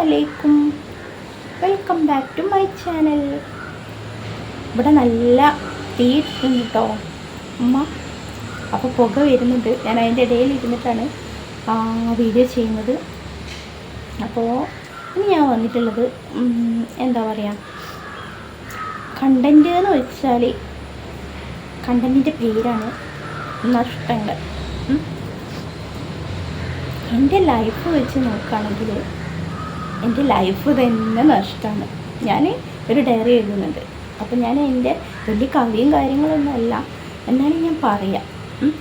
അലൈക്കും. Welcome back to my channel ഇവിടെ നല്ല തീയിട്ടുണ്ട് കേട്ടോ അമ്മ അപ്പോൾ പുക വരുന്നുണ്ട്. ഞാൻ അതിന്റെ ഇടയിൽ ഇരുന്നിട്ടാണ് വീഡിയോ ചെയ്യുന്നത്. അപ്പോൾ ഇനി ഞാൻ വന്നിട്ടുള്ളത് എന്താ പറയുക കണ്ടന്റ് എന്ന് വെച്ചാൽ കണ്ടന്റിന്റെ പേരാണ് നഷ്ടങ്ങൾ. എന്റെ ലൈഫ് വെച്ച് നോക്കുകയാണെങ്കിൽ എന്റെ ലൈഫ് തന്നെ നഷ്ടമാണ്. ഞാൻ ഒരു ഡയറി എഴുതുന്നുണ്ട്. അപ്പം ഞാൻ എന്റെ വലിയ കവിയും കാര്യങ്ങളൊന്നും അല്ല. എന്നാലും ഞാൻ പറയാം. അതിന്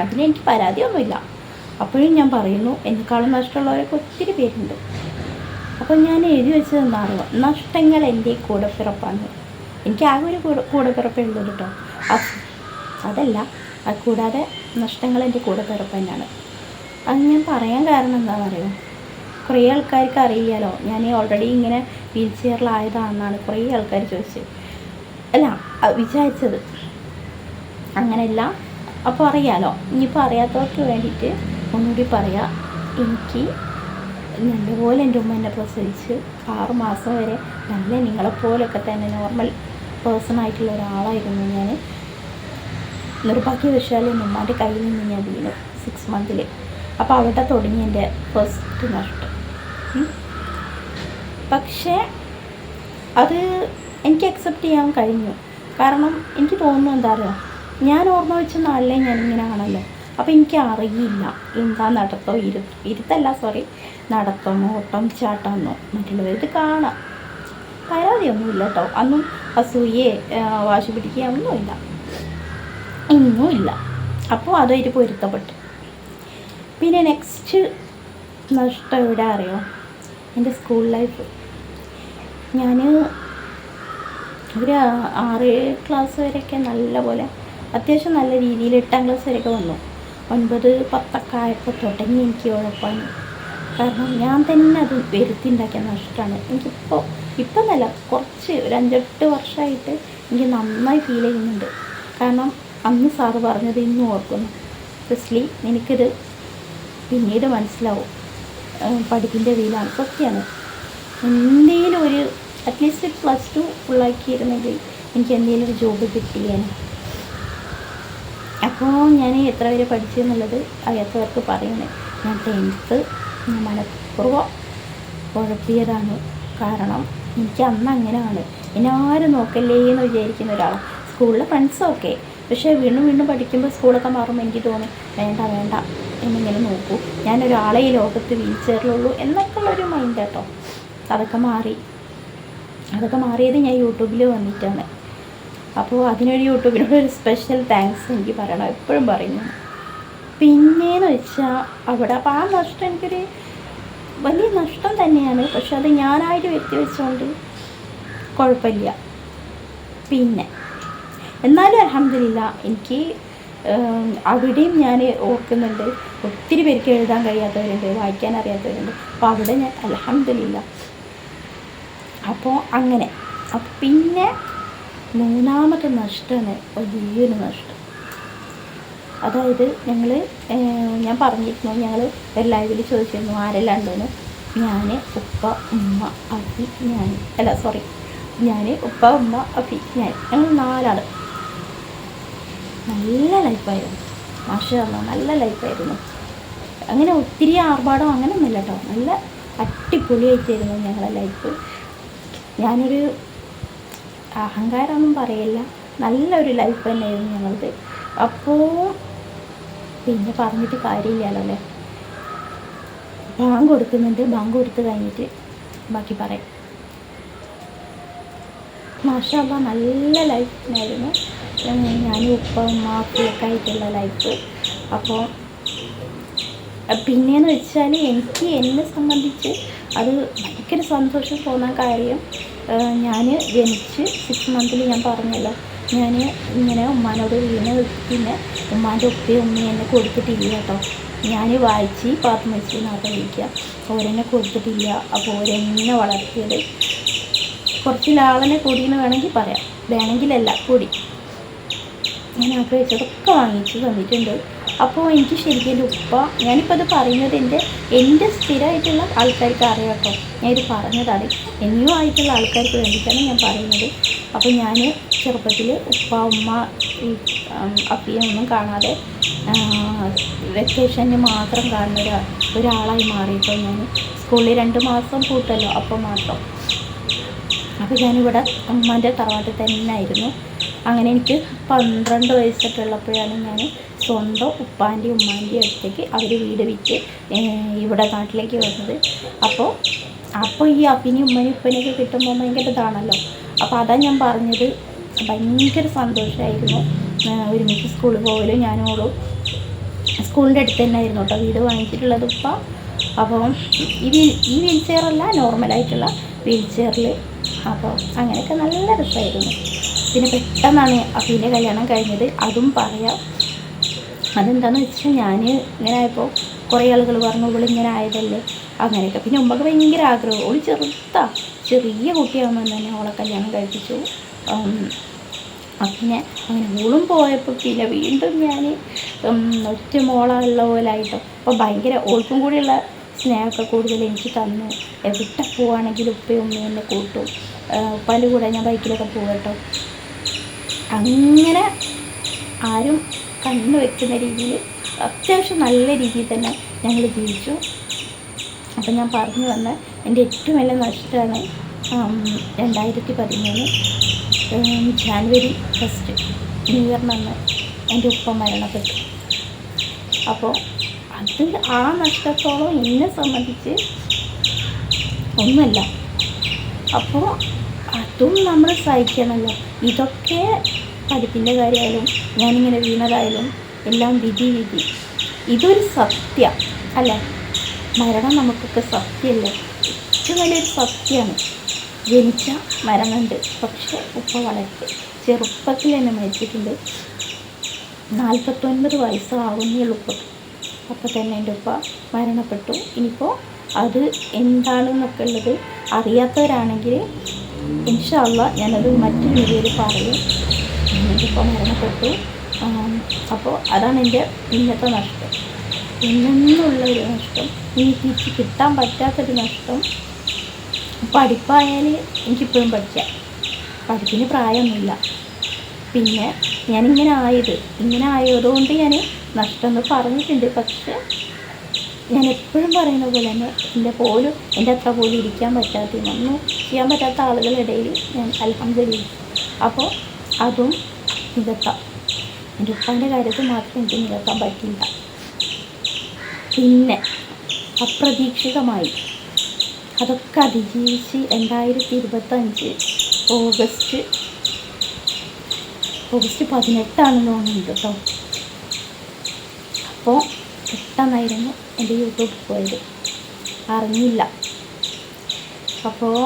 അതിനെനിക്ക് പരാതിയൊന്നുമില്ല. അപ്പോഴും ഞാൻ പറയുന്നു എന്നെക്കാളും നഷ്ടമുള്ളവരൊക്കെ ഒത്തിരി പേരുണ്ട്. അപ്പോൾ ഞാൻ എഴുതി വെച്ചത് എന്താ നഷ്ടങ്ങൾ എന്റെ കൂടപ്പിറപ്പാണ്. എനിക്ക് ആകെ ഒരു കൂടെ കൂടപ്പിറപ്പേ ഉള്ളൂ കേട്ടോ. അതല്ല അത് കൂടാതെ നഷ്ടങ്ങൾ എന്റെ കൂടപ്പിറപ്പ് തന്നെയാണ്. അത് ഞാൻ പറയാൻ കാരണം എന്താണെന്ന് അറിയുമോ കുറേ ആൾക്കാർക്ക് അറിയില്ലല്ലോ ഞാൻ ഓൾറെഡി ഇങ്ങനെ വീൽ ചെയറിലായതാണെന്നാണ് കുറേ ആൾക്കാർ ചോദിച്ചത്. അല്ല വിചാരിച്ചത്. അങ്ങനെയല്ല. അപ്പോൾ അറിയാലോ. ഇനിയിപ്പോൾ അറിയാത്തവർക്ക് വേണ്ടിയിട്ട് ഒന്നുകൂടി പറയാം. എനിക്ക് നല്ലപോലെ എന്റെ ഉമ്മ എന്നെ പ്രസവിച്ച് ആറ് മാസം വരെ നല്ല നിങ്ങളെപ്പോലൊക്കെ തന്നെ നോർമൽ പേഴ്സൺ ആയിട്ടുള്ള ഒരാളായിരുന്നു ഞാൻ നിർഭാഗ്യവശാൽ എന്റെ ഉമ്മാന്റെ കയ്യിൽ നിന്ന് ഞാൻ വീണു സിക്സ് മന്തിൽ അപ്പോൾ അവിടെ തുടങ്ങി എന്റെ ഫസ്റ്റ് നഷ്ടം. പക്ഷേ അത് എനിക്ക് അക്സെപ്റ്റ് ചെയ്യാൻ കഴിഞ്ഞു. കാരണം എനിക്ക് തോന്നുന്നു എന്താ അറിയുക ഞാൻ ഓർമ്മ വെച്ച നാളിലേ ഞാനിങ്ങനെ ആണല്ലോ. അപ്പോൾ എനിക്ക് അറിയില്ല എന്താ നടത്തോ. ഇരു ഇരുത്തല്ല സോറി നടത്തമോ ഓട്ടം ചാട്ടമെന്നോ മറ്റുള്ളവർ ഇത് കാണാം. പരാതിയൊന്നുമില്ല കേട്ടോ. അന്നും അസൂയെ വാശി പിടിക്കുക ഒന്നുമില്ല ഒന്നുമില്ല അപ്പോൾ അതൊരു പൊരുത്തപ്പെട്ടു. പിന്നെ നെക്സ്റ്റ് നഷ്ടം എവിടെ അറിയോ? എന്റെ സ്കൂൾ ലൈഫ് ഞാൻ ഒരു ആറ് ക്ലാസ് വരെയൊക്കെ നല്ലപോലെ അത്യാവശ്യം നല്ല രീതിയിൽ എട്ടാം ക്ലാസ് വരെയൊക്കെ വന്നു. ഒൻപത് പത്തൊക്കെ ആയപ്പോൾ തുടങ്ങി എനിക്ക് ഉഴപ്പാണ് കാരണം ഞാൻ തന്നെ അത് വരുത്തി ഉണ്ടാക്കിയ നഷ്ടമാണ്. എനിക്കിപ്പോൾ ഇപ്പം എന്നല്ല കുറച്ച് ഒരു അഞ്ചെട്ട് വർഷമായിട്ട് എനിക്ക് നന്നായി ഫീൽ ചെയ്യുന്നുണ്ട്. കാരണം അന്ന് സാറ് പറഞ്ഞത് ഇന്നും ഓർക്കുന്നു. സ്പെഷ്യലി എനിക്കിത് പിന്നീട് മനസ്സിലാവും. പഠിപ്പിന്റെ വീലാണ്. സത്യമാണ് എന്തെങ്കിലും ഒരു അറ്റ്ലീസ്റ്റ് പ്ലസ് ടു ഫുള്ളാക്കിയിരുന്നെങ്കിൽ എനിക്ക് എന്തെങ്കിലും ഒരു ജോബ് കിട്ടിയേനെ അപ്പോൾ ഞാൻ എത്ര വരെ പഠിച്ചു എന്നുള്ളത് അറിയാത്തവർക്ക് പറയുന്നത്. ഞാൻ ടെൻത്ത് ഞാൻ മനഃപൂർവം കുഴപ്പിയതാണ്. കാരണം എനിക്ക് അന്ന് അങ്ങനെയാണ്. എന്നെ ആരും നോക്കല്ലേ എന്ന് വിചാരിക്കുന്ന ഒരാളാണ്. സ്കൂളിലെ ഫ്രണ്ട്സൊക്കെ പക്ഷേ വീണ്ടും വീണ്ടും പഠിക്കുമ്പോൾ സ്കൂളൊക്കെ മാറുമ്പോൾ എനിക്ക് തോന്നും വേണ്ട വേണ്ട. എന്നിങ്ങനെ നോക്കൂ. ഞാനൊരാളെ ഈ ലോകത്ത് വീൽ ചെയറിലുള്ളൂ എന്നൊക്കെ ഉള്ളൊരു മൈൻഡ് കേട്ടോ. അതൊക്കെ മാറി. അതൊക്കെ മാറിയത് ഞാൻ യൂട്യൂബിൽ വന്നിട്ടാണ്. അപ്പോൾ അതിനൊരു യൂട്യൂബിനോട് ഒരു സ്പെഷ്യൽ താങ്ക്സ് എനിക്ക് പറയണം. എപ്പോഴും പറയുന്നു. പിന്നെയെന്ന് വെച്ചാൽ അവിടെ അപ്പോൾ ആ നഷ്ടം എനിക്കൊരു വലിയ നഷ്ടം തന്നെയാണ്. പക്ഷെ അത് ഞാനായിട്ട് വ്യക്തി വെച്ചുകൊണ്ട് കുഴപ്പമില്ല. പിന്നെ എന്നാലും അലഹമില്ല എനിക്ക് അവിടെയും ഞാൻ ഓർക്കുന്നുണ്ട്. ഒത്തിരി പേർക്ക് എഴുതാൻ കഴിയാത്തവരുണ്ട് വായിക്കാൻ അറിയാത്തവരുണ്ട്. അപ്പോൾ അവിടെ ഞാൻ അലഹമില്ല അപ്പോൾ അങ്ങനെ. അപ്പം പിന്നെ മൂന്നാമത്തെ നഷ്ടമാണ് വലിയൊരു നഷ്ടം. അതായത് ഞങ്ങൾ ഞാൻ പറഞ്ഞിരുന്നു ഞങ്ങൾ എല്ലാവരും ചോദിച്ചിരുന്നു ആരെല്ലാം ഉണ്ടെന്ന് ഞാൻ ഉപ്പ ഉമ്മ അഭി ഞാൻ അല്ല സോറി ഞാൻ ഉപ്പ ഉമ്മ അഭി ഞാൻ ഞങ്ങൾ നാലാൾ നല്ല ലൈഫായിരുന്നു. മാഷല്ല നല്ല ലൈഫായിരുന്നു. അങ്ങനെ ഒത്തിരി ആർഭാടം അങ്ങനെയൊന്നുമില്ല കേട്ടോ നല്ല അടിപൊളിയായിട്ടായിരുന്നു ഞങ്ങളുടെ ലൈഫ് ഞാനൊരു അഹങ്കാരമൊന്നും പറയില്ല. നല്ലൊരു ലൈഫ് തന്നെയായിരുന്നു ഞങ്ങളത് അപ്പോൾ പിന്നെ പറഞ്ഞിട്ട് കാര്യമില്ലല്ലോ അല്ലേ? ബാങ്ക് കൊടുക്കുന്നുണ്ട്. ബാങ്ക് കൊടുത്ത് കഴിഞ്ഞിട്ട് ബാക്കി പറയാം. മാഷ നല്ല ലൈഫ് ലൈഫായിരുന്നു ഞാൻ ഉപ്പ ഉമ്മ ആയിട്ടുള്ള ലൈഫ് അപ്പോൾ പിന്നെയെന്ന് വെച്ചാൽ എനിക്ക് എന്നെ സംബന്ധിച്ച് അത് ഭയങ്കര സന്തോഷം തോന്നാൻ കാര്യം ഞാൻ ജനിച്ച് സിക്സ് മന്തിൽ ഞാൻ പറഞ്ഞല്ലോ ഞാൻ ഇങ്ങനെ ഉമ്മാനോട് വീണ് പിന്നെ ഉമ്മാന്റെ ഉപ്പയും ഉമ്മയും എന്നെ കൊടുത്തിട്ടില്ല കേട്ടോ. ഞാൻ വായിച്ച് നാട്ടെ വിളിക്കുക ഓരെന്നെ കൊടുത്തിട്ടില്ല. അപ്പോൾ ഓരെന്നെ വളർത്തിയത്. കുറച്ച് ലാളനെ കൂടിയെന്ന് വേണമെങ്കിൽ പറയാം. വേണമെങ്കിലല്ല കൂടി. ഞാൻ ആഗ്രഹിച്ചതൊക്കെ വാങ്ങിച്ച് തന്നിട്ടുണ്ട്. അപ്പോൾ എനിക്ക് ശരിക്കും എന്റെ ഉപ്പ ഞാനിപ്പോൾ അത് പറയുന്നത് എന്റെ എന്റെ സ്ഥിരമായിട്ടുള്ള ആൾക്കാർക്ക് അറിയാം കേട്ടോ. ഞാനിത് പറഞ്ഞതാണ്. എന്നെയും ആയിട്ടുള്ള ആൾക്കാർക്ക് വേണ്ടിയിട്ടാണ് ഞാൻ പറയുന്നത്. അപ്പോൾ ഞാൻ ചെറുപ്പത്തിൽ ഉപ്പ ഉമ്മ ഈ അപ്പിയെ ഒന്നും കാണാതെ വെക്കേഷന് മാത്രം കാണുന്ന ഒരു ഒരാളായി മാറിയിട്ടോ ഞാൻ. സ്കൂളിൽ രണ്ട് മാസം പൂട്ടല്ലോ അപ്പോൾ മാത്രം. അപ്പോൾ ഞാനിവിടെ ഉമ്മാന്റെ തറവാട്ടിൽ തന്നെ ആയിരുന്നു അങ്ങനെ എനിക്ക് പന്ത്രണ്ട് വയസ്സൊക്കെ ഉള്ളപ്പോഴാണ് ഞാൻ സ്വന്തം ഉപ്പാന്റെയും ഉമ്മാന്റെയും അടുത്തേക്ക് അവർ വീട് വിറ്റ് ഇവിടെ നാട്ടിലേക്ക് വന്നത്. അപ്പോൾ അപ്പോൾ ഈ അപ്പിനെയും ഉമ്മനെയും ഉപ്പനെയൊക്കെ കിട്ടുമ്പോൾ ഭയങ്കര ഇതാണല്ലോ. അപ്പോൾ അതാണ് ഞാൻ പറഞ്ഞത്. ഭയങ്കര സന്തോഷമായിരുന്നു ഒരുമിച്ച് സ്കൂളിൽ പോകലും. ഞാനോളും സ്കൂളിന്റെ അടുത്ത് തന്നെ ആയിരുന്നു കേട്ടോ വീട് വാങ്ങിച്ചിട്ടുള്ളത് ഉപ്പ. അപ്പോൾ ഈ ഈ വീൽ ചെയറല്ല നോർമലായിട്ടുള്ള വീൽ ചെയറിൽ അപ്പോൾ അങ്ങനെയൊക്കെ നല്ല രസമായിരുന്നു. പിന്നെ പെട്ടെന്നാണ് അഫീന്റെ കല്യാണം കഴിഞ്ഞത്. അതും പറയാം. അതെന്താണെന്ന് വെച്ചാൽ ഞാൻ ഇങ്ങനെ ആയപ്പോൾ കുറേ ആളുകൾ പറഞ്ഞു ഇങ്ങനെ ആയതല്ലേ? അങ്ങനെയൊക്കെ. പിന്നെ ഉമ്മക്ക് ഭയങ്കര ആഗ്രഹം. ഓൾ ചെറുത്താ ചെറിയ കുട്ടിയാകുമ്പോൾ തന്നെ അവളെ കല്യാണം കഴിപ്പിച്ചു. പിന്നെ അങ്ങനെ ഓളും പോയപ്പോൾ പിന്നെ വീണ്ടും ഞാൻ ഒറ്റ മോളുള്ള പോലെ ആയിട്ടോ. അപ്പോൾ ഭയങ്കര ഓൾക്കും കൂടിയുള്ള സ്നേഹമൊക്കെ കൂടുതൽ എനിക്ക് തന്നു. എവിടെ പോവുകയാണെങ്കിലും ഉപ്പയും ഉമ്മയും എന്നെ കൂട്ടും. ഉപ്പാന്റെ കൂടെ ഞാൻ ബൈക്കിലൊക്കെ പോകട്ടോ അങ്ങനെ ആരും കണ്ണു വെക്കുന്ന രീതിയിൽ അത്യാവശ്യം നല്ല രീതിയിൽ തന്നെ ഞങ്ങൾ ജീവിച്ചു. അപ്പം ഞാൻ പറഞ്ഞു വന്ന എന്റെ ഏറ്റവും വലിയ നഷ്ടമാണ് രണ്ടായിരത്തി പതിമൂന്ന് ജാനുവരി ഫസ്റ്റ് ന്യൂ ഇയറിനന്ന് എന്റെ ഉപ്പ മരണപ്പെട്ടു. അപ്പോൾ അത് ആ നഷ്ടത്തോളം എന്നെ സംബന്ധിച്ച് ഒന്നുമല്ല. അപ്പോൾ അതും നമ്മൾ സഹിക്കണമല്ലോ. ഇതൊക്കെ പഠിപ്പിന്റെ കാര്യമായാലും ഞാനിങ്ങനെ വീണതായാലും എല്ലാം വിധി വിധി. ഇതൊരു സത്യം അല്ലേ? മരണം നമുക്കൊക്കെ സത്യമല്ലേ? ഏറ്റവും വലിയൊരു സത്യമാണ് ജനിച്ച മരണമുണ്ട്. പക്ഷേ ഉപ്പ വളരെ ചെറുപ്പത്തിൽ തന്നെ മരിച്ചിട്ടുണ്ട്. നാൽപ്പത്തൊൻപത് വയസ്സാവുന്നേ ഉള്ളൂ ഉപ്പ. അപ്പോൾ തന്നെ എന്റെ ഉപ്പ മരണപ്പെട്ടു. ഇനിയിപ്പോൾ അത് എന്താണെന്നൊക്കെ ഉള്ളത് അറിയാത്തവരാണെങ്കിൽ ഇൻഷാല്ല ഞാനത് മറ്റൊരു വീഡിയോയിൽ പറയും. ഇപ്പോൾ മരണപ്പെട്ടു. അപ്പോൾ അതാണ് എന്റെ ഇന്നത്തെ നഷ്ടം. ഇന്നുള്ളൊരു നഷ്ടം ഇനി തിരിച്ച് കിട്ടാൻ പറ്റാത്തൊരു നഷ്ടം. പഠിപ്പായാൽ എനിക്കിപ്പോഴും പഠിക്കാം. പഠിപ്പിന് പ്രായമൊന്നുമില്ല. പിന്നെ ഞാനിങ്ങനെ ആയത് ഇങ്ങനെ ആയതുകൊണ്ട് ഞാൻ നഷ്ടം എന്ന് പറഞ്ഞിട്ടുണ്ട്. പക്ഷേ ഞാൻ എപ്പോഴും പറയുന്ന പോലെ തന്നെ എന്റെ പോലും എന്റെ അത്ര പോലും ഇരിക്കാൻ പറ്റാത്ത ഒന്നും ചെയ്യാൻ പറ്റാത്ത ആളുകളുടെ ഇടയിൽ ഞാൻ അലഹമില്ല അപ്പോൾ അതും നികത്താം. എന്റെ ഉപ്പാന്റെ കാര്യത്തിൽ മാത്രം എനിക്ക് നികത്താൻ പറ്റില്ല. പിന്നെ അപ്രതീക്ഷിതമായി അതൊക്കെ അതിജീവിച്ച് രണ്ടായിരത്തി ഇരുപത്തഞ്ച് ഓഗസ്റ്റ് ഓഗസ്റ്റ് പതിനെട്ടാണെന്ന് തോന്നുന്നുണ്ട് കേട്ടോ. അപ്പോൾ പെട്ടെന്നായിരുന്നു എന്റെ യൂട്യൂബ് പോയത്. അറിഞ്ഞില്ല. അപ്പോൾ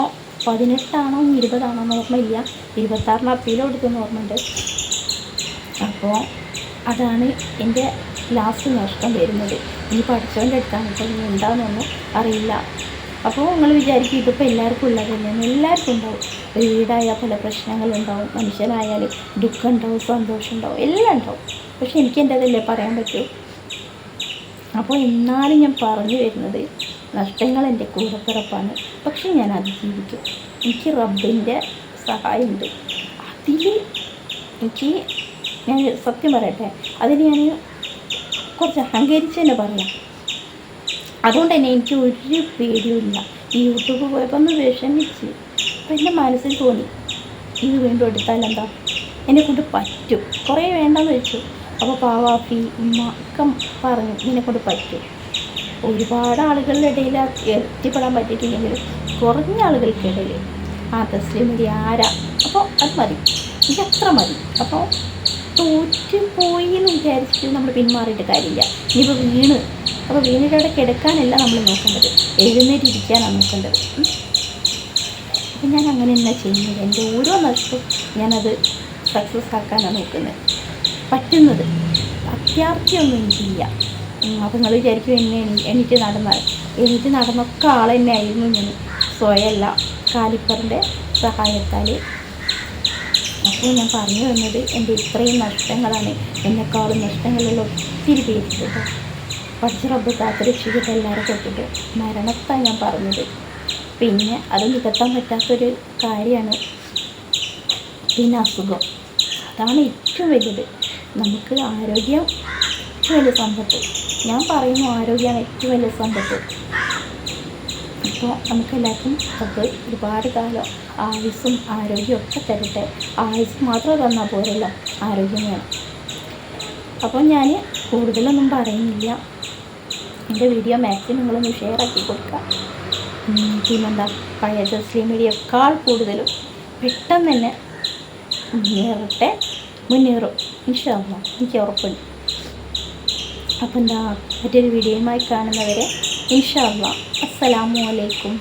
പതിനെട്ടാണോ ഇരുപതാണോ എന്ന് ഓർമ്മയില്ല. ഇരുപത്താറിന് അപ്പീൽ കൊടുക്കുന്ന ഓർമ്മയുണ്ട്. അപ്പോൾ അതാണ് എന്റെ ലാസ്റ്റ് നഷ്ടം വരുന്നത്. ഇനി പഠിച്ചവന്റെ അടുത്താണ് ഇപ്പോൾ ഇനി എന്താണെന്നൊന്നും അറിയില്ല. അപ്പോൾ നിങ്ങൾ വിചാരിക്കും ഇതിപ്പോൾ എല്ലാവർക്കും ഉള്ളത് തന്നെയാണ് എല്ലാവർക്കും ഉണ്ടാവും. വീടായാൽ പല പ്രശ്നങ്ങളുണ്ടാവും. മനുഷ്യനായാൽ ദുഃഖം ഉണ്ടാവും സന്തോഷം ഉണ്ടാവും. എല്ലാം ഉണ്ടാവും. പക്ഷെ എനിക്ക് എന്റെ അതല്ലേ പറയാൻ പറ്റൂ. അപ്പോൾ എന്നാലും ഞാൻ പറഞ്ഞു വരുന്നത് നഷ്ടങ്ങൾ എന്റെ കൂടപ്പിറപ്പാണ് പക്ഷെ ഞാൻ അതിജീവിക്കും എനിക്ക് റബ്ബിന്റെ സഹായമുണ്ട്. അതിൽ എനിക്ക് ഞാൻ സത്യം പറയട്ടെ അതിന് ഞാൻ കുറച്ച് അഹങ്കരിച്ച് തന്നെ പറയാം. അതുകൊണ്ട് തന്നെ എനിക്ക് ഒരു പേടിയുമില്ല. ഈ യൂട്യൂബ് പോയപ്പോൾ ഒന്ന് വിഷമിച്ച് അപ്പം എന്റെ മനസ്സിൽ തോന്നി ഇത് വീണ്ടും എടുത്താൽ എന്താ? എന്നെ കൊണ്ട് പറ്റും. കുറേ വേണ്ടെന്ന് വെച്ചു. അപ്പോൾ പാവാഫി ഉമ്മ ഒക്കെ പറഞ്ഞു ഇതിനെ കൊണ്ട് പറ്റും. ഒരുപാട് ആളുകളുടെ ഇടയിൽ എത്തിപ്പെടാൻ പറ്റിയിട്ടില്ലെങ്കിൽ കുറഞ്ഞ ആളുകൾക്കിടയിൽ ആ തസ്ലിം മതി ആരാ? അപ്പോൾ അത് മതി. ഇതത്ര മതി? അപ്പോൾ തോറ്റു പോയി എന്ന് വിചാരിച്ചിട്ട് നമ്മൾ പിന്മാറിയിട്ട് കാര്യമില്ല. ഇനിയിപ്പോൾ വീണ്. അപ്പോൾ വീണിട്ട് അവിടെ കിടക്കാനല്ല നമ്മൾ നോക്കേണ്ടത്. എഴുന്നേറ്റിരിക്കാനാണ് നോക്കേണ്ടത്. അപ്പം ഞാൻ അങ്ങനെ തന്നെ ചെയ്യുന്നത്? എന്റെ ഓരോ നഷ്ടവും ഞാനത് സക്സസ് ആക്കാനാണ് നോക്കുന്നത്. പറ്റുന്നത്. അത്യാവശ്യമൊന്നും എനിക്കില്ല അപ്പം നിങ്ങൾ വിചാരിക്കും എന്നെ എണീറ്റ് നടന്നാൽ. എണീറ്റ് നടന്നൊക്കെ ആൾ തന്നെ ആയിരുന്നു ഞാൻ. സ്വയമല്ല കാലിപ്പറിന്റെ സഹായത്താൽ അപ്പോൾ ഞാൻ പറഞ്ഞു വന്നത് എന്റെ ഇത്രയും നഷ്ടങ്ങളാണ്. എന്നെക്കാളും നഷ്ടങ്ങളുള്ള ഒത്തിരി പേരുണ്ട് പഠിച്ച റബ്ബ് കാത്ത് എല്ലാവരും തൊട്ടിട്ട് മരണത്താണ് ഞാൻ പറഞ്ഞത്. പിന്നെ അത് നികത്താൻ പറ്റാത്തൊരു കാര്യമാണ് പിന്നെ അസുഖം. അതാണ് ഏറ്റവും വലുത്. നമുക്ക് ആരോഗ്യം ഏറ്റവും വലിയ സമ്പത്ത്. ഞാൻ പറയുന്നു ആരോഗ്യമാണ് ഏറ്റവും വലിയ സമ്പത്ത്. അപ്പോൾ നമുക്കെല്ലാവർക്കും അത് ഒരുപാട് കാലം ആയുസ്സും ആരോഗ്യവും ഒക്കെ തരട്ടെ. ആയുസ് മാത്രം തന്നാൽ പോരല്ല ആരോഗ്യം വേണം. അപ്പോൾ ഞാൻ കൂടുതലൊന്നും പറയുന്നില്ല. എന്റെ വീഡിയോ മാക്സിമം നിങ്ങളൊന്ന് ഷെയർ ആക്കി കൊടുക്കുക പിന്നെന്താ? പഴയ മീഡിയക്കാൾ കൂടുതലും പെട്ടെന്ന് തന്നെ മുന്നേറട്ടെ മുന്നേറും. ഇൻഷാല്ല എനിക്ക് ഉറപ്പുണ്ട് അപ്പം എന്താ മറ്റൊരു വീഡിയോയുമായി കാണുന്നവരെ ഇൻഷാല്ല അസ്സലാമു അലൈക്കും.